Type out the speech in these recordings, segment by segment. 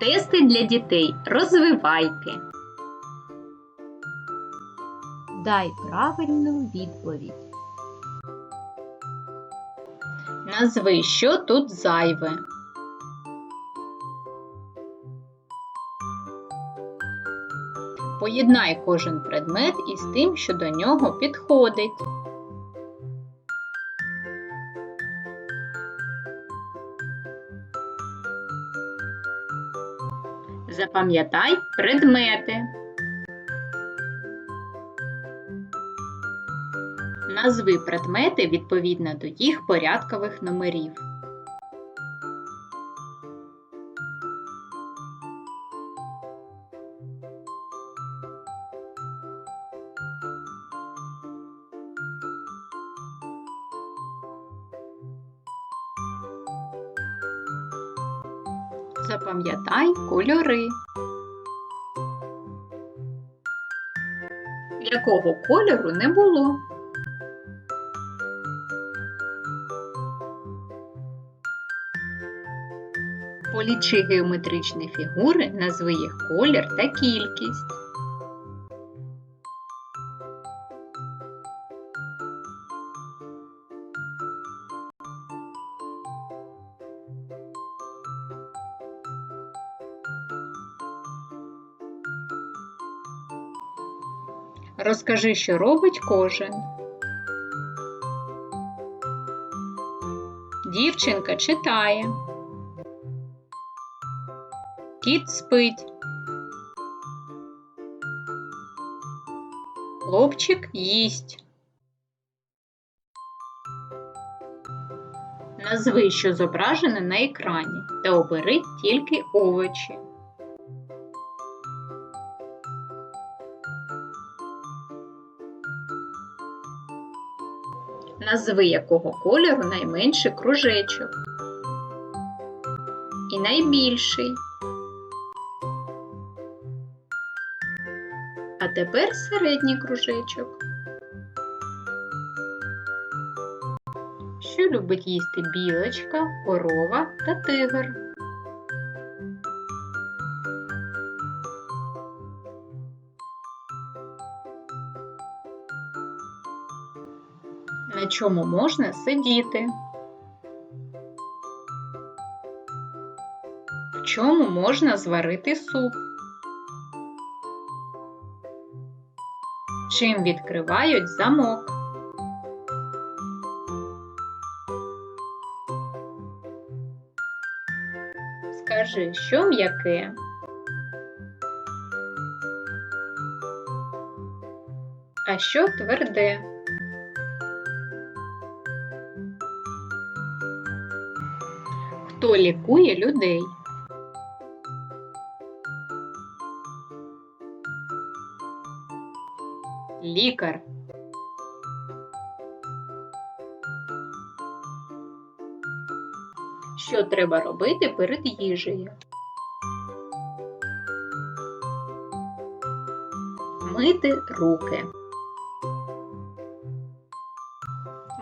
Тести для дітей. Розвивайки. Дай правильну відповідь. Назви, що тут зайве. Поєднай кожен предмет із тим, що до нього підходить. Запам'ятай предмети. Назви предмети відповідно до їх порядкових номерів. Запам'ятай кольори. Якого кольору не було? Полічи геометричні фігури, назви їх колір та кількість. Розкажи, що робить кожен. Дівчинка читає. Кіт спить. Хлопчик їсть. Назви, що зображене на екрані, та обери тільки овочі. Назви якого кольору найменший кружечок. І найбільший. А тепер середній кружечок. Що любить їсти білочка, корова та тигр? На чому можна сидіти? В чому можна зварити суп? Чим відкривають замок? Скажи, що м'яке? А що тверде? Хто лікує людей? Лікар. Що треба робити перед їжею? Мити руки.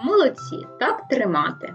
Молодці, так тримати.